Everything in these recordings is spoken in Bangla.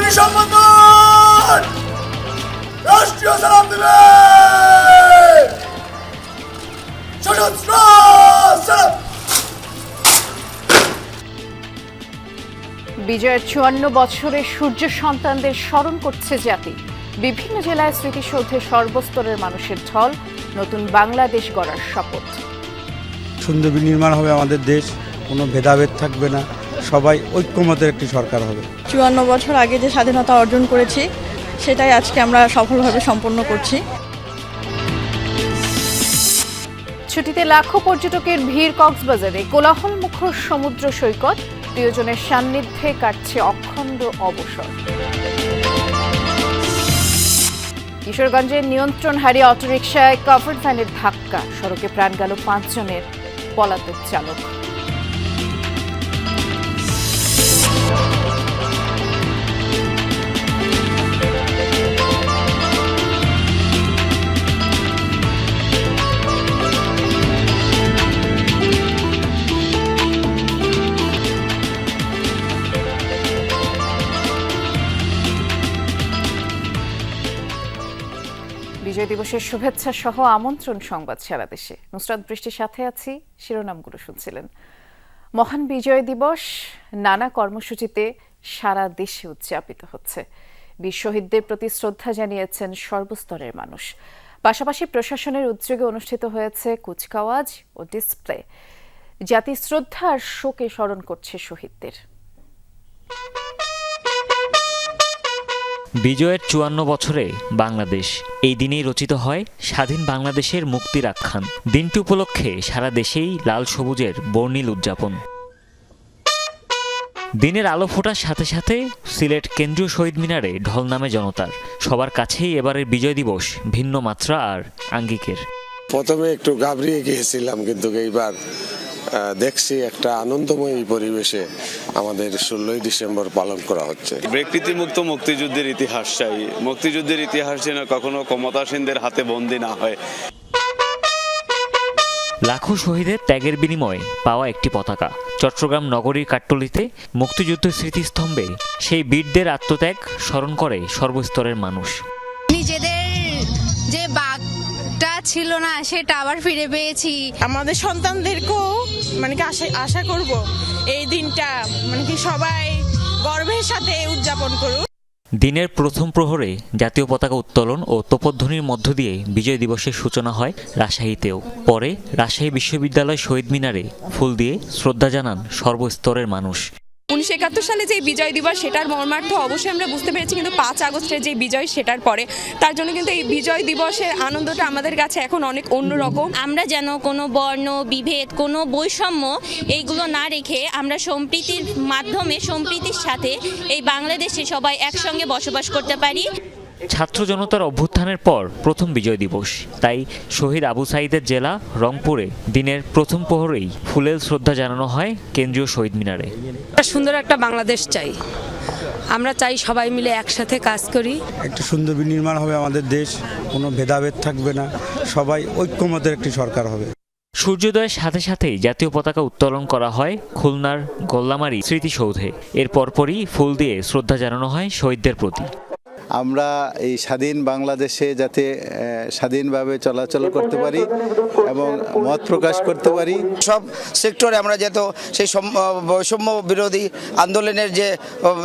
সেনাবাহিনী সম্বন্ধন রাষ্ট্রীয় সালাম দেবে। সশস্ত্র সালাম। বিজয়ের চুয়ান্ন বছরে সূর্য সন্তানদের স্মরণ করছে জাতি। বিভিন্ন জেলায় স্মৃতিসৌধে সর্বস্তরের মানুষের ঢল নতুন বাংলাদেশ গড়ার শপথ। সুন্দর বিনির্মাণ হবে আমাদের দেশ কোনো ভেদাভেদ থাকবে না। সবাই ঐক্যমতের একটি সরকার হবে। চুয়ান্ন বছর আগে যে স্বাধীনতা অর্জন করেছি সেটাই আজকে আমরা সফলভাবে সম্পন্ন করছি। ছুটিতে লাখো পর্যটকের ভিড় কক্সবাজারে কোলাহল মুখর সমুদ্র সৈকত প্রিয়জনের সান্নিধ্যে কাটছে অখণ্ড অবসর। কিশোরগঞ্জের নিয়ন্ত্রণ হারিয়ে অটোরিকশায় কভার ভ্যানের ধাক্কা সড়কে প্রাণ গেল পাঁচজনের পলাতক চালক। বিজয় দিবসের শুভেচ্ছা সহ আমন্ত্রণ সংবাদ সারা দেশে। নুসরাত বৃষ্টির সাথে আছি, শিরোনামগুলো শুনছিলেন। মহান বিজয় দিবস নানা কর্মসূচিতে সারা দেশে উদযাপিত হচ্ছে। বীর শহীদদের প্রতি শ্রদ্ধা জানিয়েছেন সর্বস্তরের মানুষ। পাশাপাশি প্রশাসনের উদ্যোগে অনুষ্ঠিত হয়েছে কুচকাওয়াজ ও ডিসপ্লে। জাতি শ্রদ্ধা আর শোকে স্মরণ করছে শহীদদের। বিজয়ের চুয়ান্ন বছরে বাংলাদেশ এই দিনেই রচিত হয় স্বাধীন বাংলাদেশের মুক্তির আখ্যান। দিনটি উপলক্ষে সারা দেশেই লাল সবুজের বর্ণিল উদযাপন। দিনের আলো ফোটার সাথে সাথে সিলেট কেন্দ্রীয় শহীদ মিনারে ঢল নামে জনতার। সবার কাছেই এবারের বিজয় দিবস ভিন্ন মাত্রা আর আঙ্গিকের। প্রথমে একটু ঘাবড়িয়ে গিয়েছিলাম কিন্তু এইবার দেখছি একটা আনন্দময় পরিবেশে আমাদের ষোলোই ডিসেম্বর পালন করা হচ্ছে। বিকৃতি মুক্ত মুক্তিযুদ্ধের ইতিহাস চাই। মুক্তিযুদ্ধের ইতিহাস যেন কখনো ক্ষমতাসীনদের হাতে বন্দী না হয়। লাখো শহীদের ত্যাগের বিনিময়ে পাওয়া একটি পতাকা। চট্টগ্রাম নগরীর কাট্টলিতে মুক্তিযুদ্ধ স্মৃতিস্তম্ভে সেই বীরদের আত্মত্যাগ স্মরণ করে সর্বস্তরের মানুষ। বাঘটা ছিল না সেটা আবার ফিরে পেয়েছি। আমাদের সন্তানদেরকেও মানে কি আশা আশা করব এই দিনটা মানে কি সবাই গর্বের সাথে উদযাপন করুক। দিনের প্রথম প্রহরে জাতীয় পতাকা উত্তোলন ও তোপধ্বনির মধ্য দিয়ে বিজয় দিবসের সূচনা হয় রাজশাহীতেও। পরে রাজশাহী বিশ্ববিদ্যালয় শহীদ মিনারে ফুল দিয়ে শ্রদ্ধা জানান সর্বস্তরের মানুষ। উনিশশো একাত্তর সালে যে বিজয় দিবস, সেটার মর্মার্থ অবশ্যই আমরা বুঝতে পেরেছি, কিন্তু পাঁচ আগস্টের যে বিজয়, সেটার পরে। তার জন্য কিন্তু এই বিজয় দিবসের আনন্দটা আমাদের কাছে এখন অনেক অন্যরকম। আমরা যেন কোনো বর্ণ, বিভেদ, কোনো বৈষম্য এইগুলো না রেখে আমরা সম্প্রীতির মাধ্যমে, সম্প্রীতির সাথে এই বাংলাদেশে সবাই একসঙ্গে বসবাস করতে পারি। ছাত্র জনতার অভ্যুত্থানের পর প্রথম বিজয় দিবস। তাই শহীদ আবু সাইদের জেলা রংপুরে দিনের প্রথম প্রহরেই ফুলেল শ্রদ্ধা জানানো হয় কেন্দ্রীয় শহীদ মিনারে। সুন্দর একটা বাংলাদেশ চাই। আমরা চাই সবাই মিলে একসাথে কাজ করি। একটা সুন্দর বিনির্মাণ হবে আমাদের দেশ কোনো ভেদাভেদ থাকবে না সবাই ঐক্যমতের একটি সরকার হবে। সূর্যোদয়ের সাথে সাথেই জাতীয় পতাকা উত্তোলন করা হয় খুলনার গোল্লামারি স্মৃতিসৌধে। এর পরপরই ফুল দিয়ে শ্রদ্ধা জানানো হয় শহীদদের প্রতি। আমরা এই স্বাধীন বাংলাদেশে যাতে স্বাধীনভাবে চলাচল করতে পারি এবং মত প্রকাশ করতে পারি। সব সেক্টরে আমরা যেত সেই সম- বৈষম্য বিরোধী আন্দোলনের যে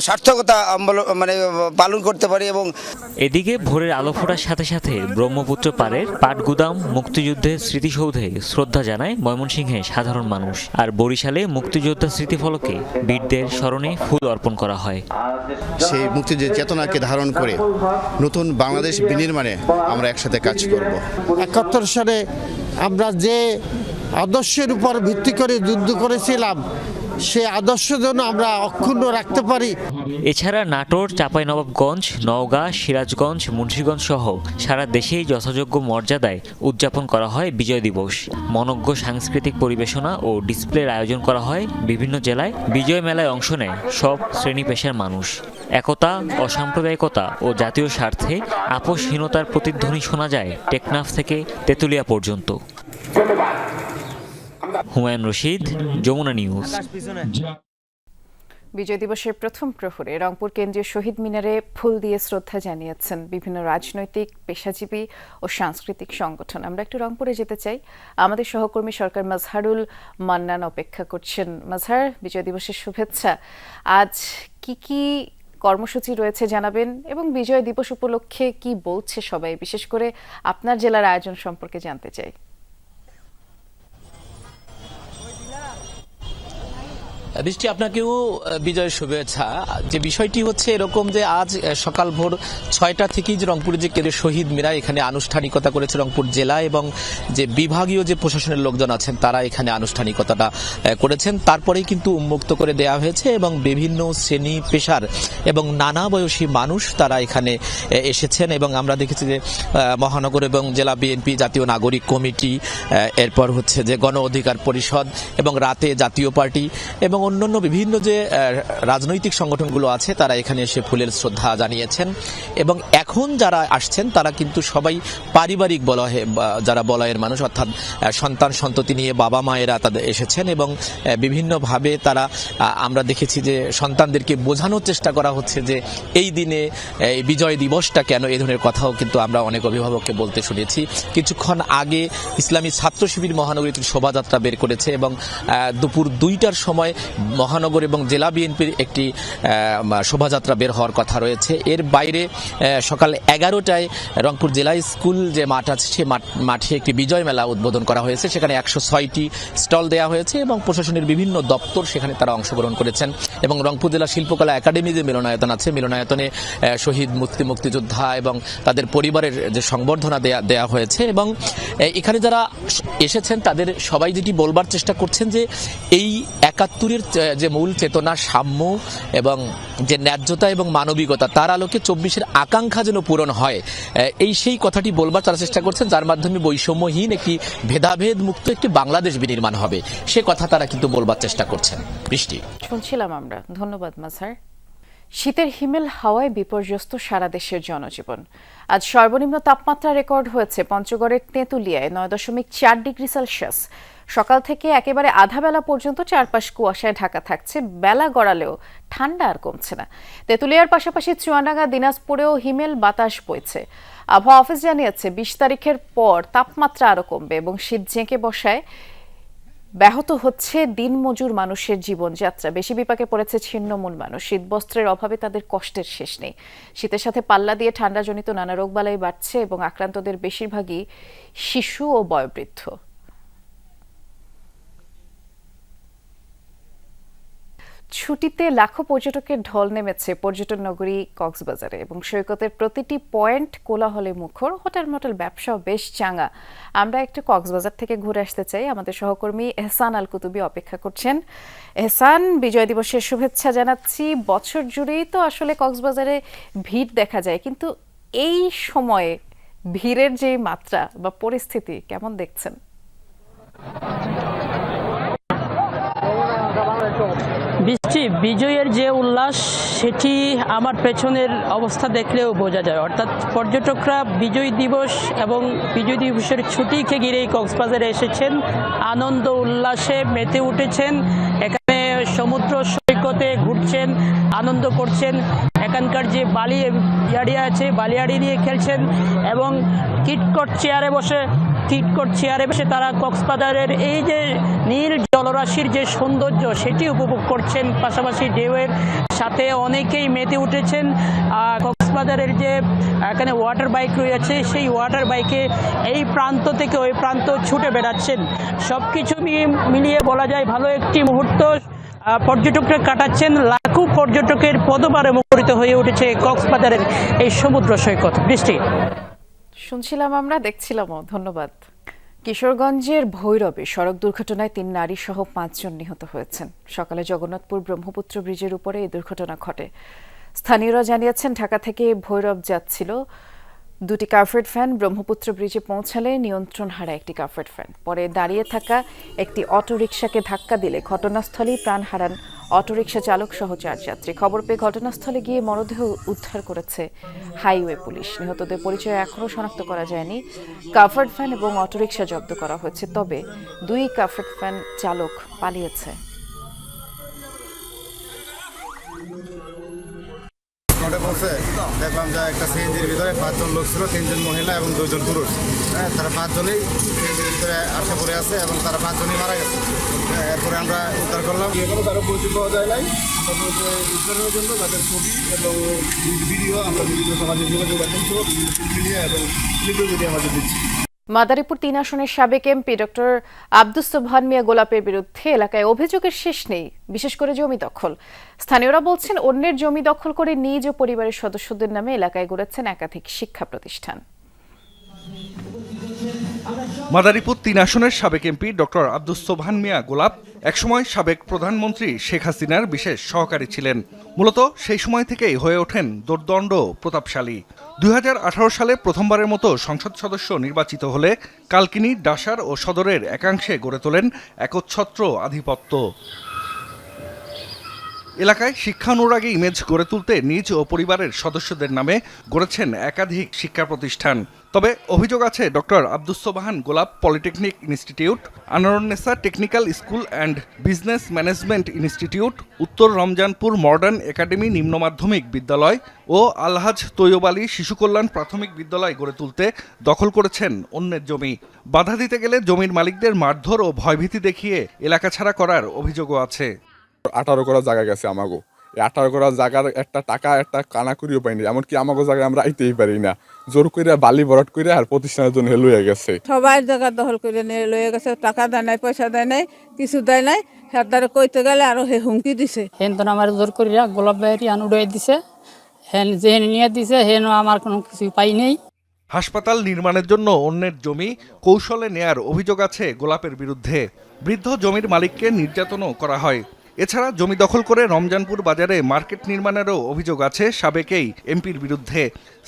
সার্থকতা মানে পালন করতে পারি এবং এদিকে ভোরের আলো ফোটার সাথে সাথে ব্রহ্মপুত্র পাড়ের পাটগুদাম মুক্তিযুদ্ধের স্মৃতিসৌধে শ্রদ্ধা জানায় ময়মনসিংহে সাধারণ মানুষ। আর বরিশালে মুক্তিযোদ্ধা স্মৃতিফলকে বীরদের স্মরণে ফুল অর্পণ করা হয়। সেই মুক্তিযুদ্ধের চেতনাকে ধারণ করে নতুন বাংলাদেশ বিনির্মাণে আমরা একসাথে কাজ করব। একাত্তর সালে আমরা যে আদর্শের উপর ভিত্তি করে যুদ্ধ করেছিলাম সে আদর্শ যেন আমরা অক্ষুণ্ণ রাখতে পারি। এছাড়া নাটোর চাঁপাইনবাবগঞ্জ নওগাঁ সিরাজগঞ্জ মুন্সীগঞ্জ সহ সারা দেশেই যথাযোগ্য মর্যাদায় উদযাপন করা হয় বিজয় দিবস। মনজ্ঞ সাংস্কৃতিক পরিবেশনা ও ডিসপ্লের আয়োজন করা হয় বিভিন্ন জেলায়। বিজয় মেলায় অংশ নেয় সব শ্রেণি পেশার মানুষ। একতা অসাম্প্রদায়িকতা ও জাতীয় স্বার্থে আপোষহীনতার প্রতিধ্বনি শোনা যায় টেকনাফ থেকে তেঁতুলিয়া পর্যন্ত। হুমায়ুন রশিদ, যমুনা নিউজ। বিজয় দিবসের প্রথম প্রহরে রংপুর কেন্দ্রীয় শহীদ মিনারে ফুল দিয়ে শ্রদ্ধা জানিয়েছেন বিভিন্ন রাজনৈতিক, পেশাজীবী ও সাংস্কৃতিক সংগঠন। আমরা একটু রংপুরে যেতে চাই। আমাদের সহকর্মী সরকার মাজহারুল মান্নান অপেক্ষা করছেন। মাজহার বিজয় দিবসের শুভেচ্ছা। আজ কি কি কর্মসূচি রয়েছে জানাবেন এবং বিজয় দিবস উপলক্ষে কি বলছে সবাই? বিশেষ করে আপনার জেলার আয়োজন সম্পর্কে জানতে চাই। বৃষ্টি আপনাকেও আহ, বিজয়ের শুভেচ্ছা। যে বিষয়টি হচ্ছে এরকম যে আজ সকাল ভোর ছয়টা থেকেই যে রংপুরে যে কেন্দ্রীয় শহীদ মিরা এখানে আনুষ্ঠানিকতা করেছে রংপুর জেলা এবং যে বিভাগীয় যে প্রশাসনের লোকজন আছেন তারা এখানে আনুষ্ঠানিকতাটা করেছেন। তারপরেই কিন্তু উন্মুক্ত করে দেওয়া হয়েছে এবং বিভিন্ন শ্রেণি পেশার এবং নানা বয়সী মানুষ তারা এখানে এসেছেন এবং আমরা দেখেছি যে মহানগর এবং জেলা বিএনপি জাতীয় নাগরিক কমিটি এরপর হচ্ছে যে গণ অধিকার পরিষদ এবং রাতে জাতীয় পার্টি এবং অন্যান্য বিভিন্ন যে রাজনৈতিক সংগঠনগুলো আছে, তারা এখানে এসে ফুলের শ্রদ্ধা জানিয়েছেন। এবং এখন যারা আসছেন, তারা কিন্তু সবাই পারিবারিক বলয়ে যারা বলয়ের মানুষ, অর্থাৎ সন্তান সন্ততি নিয়ে বাবা মায়েরা তাদের এসেছেন এবং বিভিন্নভাবে তারা আমরা দেখেছি যে সন্তানদেরকে বোঝানোর চেষ্টা করা হচ্ছে যে এই দিনে এই বিজয় দিবসটা কেন এই ধরনের কথাও কিন্তু আমরা অনেক অভিভাবককে বলতে শুনেছি। কিছুক্ষণ আগে ইসলামী ছাত্র শিবির মহানগরীতে শোভাযাত্রা বের করেছে এবং দুপুর দুইটার সময় মহানগর এবং জেলা বিএনপির একটি শোভাযাত্রা বের হওয়ার কথা রয়েছে। এর বাইরে সকাল এগারোটায় রংপুর জেলা স্কুল যে মাঠ আছে সে মাঠ- একটি বিজয় মেলা উদ্বোধন করা হয়েছে। সেখানে একশো ছয়টি স্টল দেওয়া হয়েছে এবং প্রশাসনের বিভিন্ন দপ্তর সেখানে তারা অংশগ্রহণ করেছেন। এবং রংপুর জেলা শিল্পকলা একাডেমি যে মিলনায়তন আছে মিলনায়তনে শহীদ মুক্তি মুক্তিযোদ্ধা এবং তাদের পরিবারের যে সংবর্ধনা দেয়া দেয়া হয়েছে এবং আহ, এখানে যারা এসেছেন তাদের সবাই যেটি বলবার চেষ্টা করছেন যে এই একাত্তরের যে মূল চেতনা, সাম্য এবং যে ন্যায্যতা এবং মানবিকতা, তার আলোকে চব্বিশের আকাঙ্ক্ষা যেন পূরণ হয়। এই সেই কথাটি বলবার তারা চেষ্টা করছেন, যার মাধ্যমে বৈষম্যহীন একটি ভেদাভেদ মুক্ত একটি বাংলাদেশ বিনির্মাণ হবে। সে কথা তারা কিন্তু বলবার চেষ্টা করছেন। বৃষ্টি। শুনছিলাম আমরা। ধন্যবাদ মাঝার শীতের হিমেল হাওয়ায় বিপর্যস্ত সারা দেশের জনজীবন। আজ সর্বনিম্ন তাপমাত্রা রেকর্ড হয়েছে পঞ্চগড়ের তেঁতুলিয়ায়, নয় দশমিক চার ডিগ্রি সেলসিয়াস। সকাল থেকে একেবারে আধা বেলা পর্যন্ত চারপাশ কুয়াশায় ঢাকা থাকছে। বেলা গড়ালেও ঠান্ডা আর কমছে না। তেঁতুলিয়ার পাশাপাশি চুয়াডাঙ্গা, দিনাজপুরেও হিমেল বাতাস বইছে। আবহাওয়া অফিস জানিয়েছে, বিশ তারিখের পর তাপমাত্রা আরও কমবে এবং শীত জেঁকে বসায় ব্যাহত হচ্ছে দিনমজুর মানুষের জীবনযাত্রা। বেশি বিপাকে পড়েছে ছিন্নমূল মানুষ। শীতবস্ত্রের অভাবে তাদের কষ্টের শেষ নেই। শীতের সাথে পাল্লা দিয়ে ঠান্ডাজনিত নানা রোগবালাই বাড়ছে এবং আক্রান্তদের বেশিরভাগই শিশু ও বয়োবৃদ্ধ। ছুটিতে লাখো পর্যটকের ঢল নেমেছে পর্যটন নগরী কক্সবাজারে এবং সৈকতের প্রতিটি পয়েন্ট কোলাহলে মুখর। হোটেল মোটেল ব্যবসাও বেশ চাঙ্গা। আমরা একটু কক্সবাজার থেকে ঘুরে আসতে চাই। আমাদের সহকর্মী এহসান আল কুতুবি অপেক্ষা করছেন। এহসান, বিজয় দিবসের শুভেচ্ছা জানাচ্ছি। বছর জুড়েই তো আসলে কক্সবাজারে ভিড় দেখা যায়, কিন্তু এই সময়ে ভিড়ের যে মাত্রা বা পরিস্থিতি কেমন দেখছেন? বৃষ্টি, বিজয়ের যে উল্লাস, সেটি আমার পেছনের অবস্থা দেখলেও বোঝা যায়। অর্থাৎ পর্যটকরা বিজয় দিবস এবং বিজয় দিবসের ছুটিকে ঘিরেই কক্সবাজারে এসেছেন। আনন্দ, উল্লাসে মেতে উঠেছেন। এখানে সমুদ্র সৈকতে ঘুরছেন, আনন্দ করছেন। এখানকার যে বালি ইয়াড়ি আছে, বালিয়াড়ি নিয়ে খেলছেন এবং কিটকট চেয়ারে বসে কিটকট চেয়ারে বসে তারা কক্সবাজারের এই যে নীল জলরাশির যে সৌন্দর্য, সেটি উপভোগ করছেন। পাশাপাশি ঢেউয়ের সাথে অনেকেই মেতে উঠেছেন। আর কক্সবাজারের যে, এখানে ওয়াটার বাইক রয়েছে, সেই ওয়াটার বাইকে এই প্রান্ত থেকে ওই প্রান্ত ছুটে বেড়াচ্ছেন। সব কিছু মিলিয়ে বলা যায় ভালো একটি মুহূর্ত পর্যটকরা কাটাচ্ছেন। লাখো পর্যটকের পদবারে মুখরিত হয়ে উঠেছে কক্সবাজারের এই সমুদ্র সৈকত। বৃষ্টি। শুনছিলাম আমরা, দেখছিলামও। ধন্যবাদ। কিশোরগঞ্জের ভৈরবে সড়ক দুর্ঘটনায় তিন নারী সহ পাঁচজন নিহত হয়েছেন। সকালে জগন্নাথপুর ব্রহ্মপুত্র ব্রিজের উপরে এই দুর্ঘটনা ঘটে। স্থানীয়রা জানিয়েছেন, ঢাকা থেকে ভৈরব যাচ্ছিল দুটি কার্ফেড ফ্যান ব্রহ্মপুত্র ব্রিজে পৌঁছালে নিয়ন্ত্রণ হারা একটি কার্ফেড ফ্যান। পরে দাঁড়িয়ে থাকা একটি অটোরিকশাকে ধাক্কা দিলে ঘটনাস্থলেই প্রাণ হারান অটোরিকশা চালক সহ চার যাত্রী। খবর পেয়ে ঘটনাস্থলে গিয়ে মরদেহ উদ্ধার করেছে হাইওয়ে পুলিশ। নিহতদের পরিচয় এখনও শনাক্ত করা যায়নি। কাফার্ড ফ্যান এবং অটোরিকশা জব্দ করা হয়েছে। তবে দুই কাফার্ড ফ্যান চালক পালিয়েছে। রোডে পৌঁছে দেখলাম যে একটা সিএনজির ভিতরে পাঁচজন লোক ছিল তিনজন মহিলা এবং দুজন পুরুষ। হ্যাঁ তারা পাঁচজনেই সিএনজির ভিতরে আটকে পড়ে আছে এবং তারা পাঁচজনই মারা গেছে। হ্যাঁ, এরপরে আমরা উদ্ধার করলাম। এখনও কারও পরিচয় পাওয়া যায় নাই। উদ্ধারের জন্য তাদের ছবি এবং ভিডিও আমরা বিভিন্ন সামাজিক যোগাযোগ মাধ্যম মিডিয়া এবং ভিডিও যদি আমাদের দিচ্ছি মাদারীপুর তিন আসনের সাবেক এমপি ডক্টর আব্দুস সোবহান মিয়া গোলাপের বিরুদ্ধে এলাকায় অভিযোগের শেষ নেই, বিশেষ করে জমি দখল। স্থানীয়রা বলছেন, অন্যের জমি দখল করে নিজ ও পরিবারের সদস্যদের নামে এলাকায় গড়েছেন একাধিক শিক্ষা প্রতিষ্ঠান। মাদারীপুর তিন আসনের সাবেক এমপি ডক্টর আব্দুস সোবহান মিয়া গোলাপ একসময় সাবেক প্রধানমন্ত্রী শেখ হাসিনার বিশেষ সহকারী ছিলেন। মূলত সেই সময় থেকেই হয়ে ওঠেন দোর্দণ্ড প্রতাপশালী। দুই হাজার আঠারো সালে প্রথমবারের মতো সংসদ সদস্য নির্বাচিত হলে কালকিনি, ডাসার ও সদরের একাংশে গড়ে তোলেন একচ্ছত্র আধিপত্য। এলাকায় শিক্ষানুরাগী ইমেজ গড়ে তুলতে নিজ ও পরিবারের সদস্যদের নামে গড়েছেন একাধিক শিক্ষা প্রতিষ্ঠান। তবে অভিযোগ আছে doctor Abdus Sobhan Golap polytechnic institute Anarunnesa technical school and business management institute, Uttar Ramjanpur modern academy নিম্ন মাধ্যমিক বিদ্যালয় ও আলহাজ তৈয়ব আলী শিশু কল্যাণ প্রাথমিক বিদ্যালয় গড়ে তুলতে দখল করেছেন অন্যের জমি। বাধা দিতে গেলে জমির মালিকদের মারধর ও ভয়ভীতি দেখিয়ে এলাকা ছাড়া করার অভিযোগও আছে। আঠারো করা জায়গা গেছে আমাগো। আঠারো করা জায়গার একটা টাকা, একটা কানা করিও পাইনি, এমনকি আমাগো জায়গায় আমরা আইতেই পারি না। জোর করে বালি ভরাট করে আর প্রতিষ্ঠানের জন্য হেলুয়ে গেছে। সবাই জায়গা দখল করে নিয়ে লয়ে গেছে টাকা দেয় নাই পয়সা দেয় নাই কিছু দেয় নাই হ্যাঁ দ্বারা কইতে গেলে আরও হে হুমকি দিছে। হেন তো আমার জোর করিয়া গোলাপ বাইরি আন উড়াই দিছে হেন যে নিয়ে দিছে হেন আমার কোনো কিছু পাই নেই। হাসপাতাল নির্মাণের জন্য অন্যের জমি কৌশলে নেয়ার অভিযোগ আছে গোলাপের বিরুদ্ধে। বৃদ্ধ জমির মালিককে নির্যাতনও করা হয়। এছাড়া জমি দখল করে রমজানপুর বাজারে মার্কেট নির্মাণেরও অভিযোগ আছে সাবেকেই এমপির বিরুদ্ধে।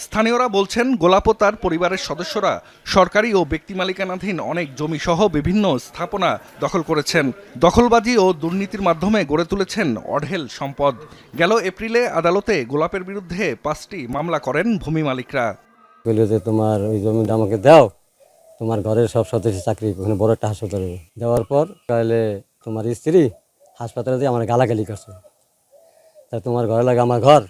স্থানীয়রা বলছেন, গোলাপ তার পরিবারের সদস্যরা সরকারি ও ব্যক্তি মালিকানাধীন অনেক জমি সহ বিভিন্ন স্থাপনা দখল করেছেন। দখলবাজি ও দুর্নীতির মাধ্যমে গড়ে তুলেছেন অঢেল সম্পদ। গেল এপ্রিলে আদালতে গোলাপের বিরুদ্ধে পাঁচটি মামলা করেন ভূমি মালিকরা। তোমার ওই জমিটা আমাকে দাও, তোমার ঘরের সব সদস্য চাকরি, ওখানে বড় একটা হাসপাতালে। দেওয়ার পর তাহলে তোমার স্ত্রী হাসপাতালে দিয়ে আমার গালাগালি করছে। তা তোমার ঘরে লাগে আমার ঘর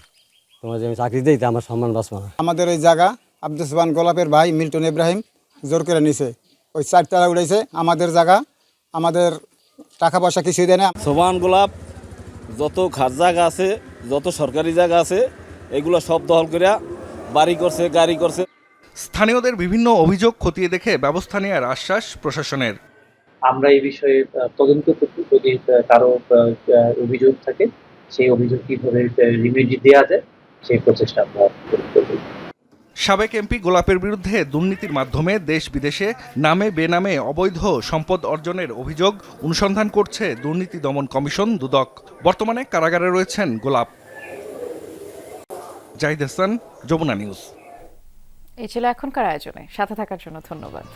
তোমার যে আমি চাকরি দিই তা আমার সম্মান বাঁচবো না। আমাদের ওই জায়গা আব্দুল সুবান গোলাপের ভাই মিল্টন ইব্রাহিম জোর করে নিছে। ওই চারতলা উড়াইছে আমাদের জায়গা আমাদের টাকা পয়সা কিছুই দেয় না। সোবান গোলাপ যত ঘাট জায়গা আছে যত সরকারি জায়গা আছে এগুলো সব দখল করে বাড়ি করছে গাড়ি করছে। স্থানীয়দের বিভিন্ন অভিযোগ খতিয়ে দেখে ব্যবস্থা নেওয়ার আশ্বাস প্রশাসনের। আমরা এই বিষয়ে তদন্ত করতে যদি কারও অভিযোগ থাকে সেই অভিযোগ কীভাবে রিমিডি দেওয়া যায় সেই প্রচেষ্টা আমরা করব। সাবেক এমপি গোলাপের বিরুদ্ধে দুর্নীতির মাধ্যমে দেশ বিদেশে নামে বেনামে অবৈধ সম্পদ অর্জনের অভিযোগ অনুসন্ধান করছে দুর্নীতি দমন কমিশন দুদক। বর্তমানে কারাগারে রয়েছেন গোলাপ। জাহিদ হাসান যমুনা নিউজ। এই ছিল এখনকার আয়োজনে। সাথে থাকার জন্য ধন্যবাদ।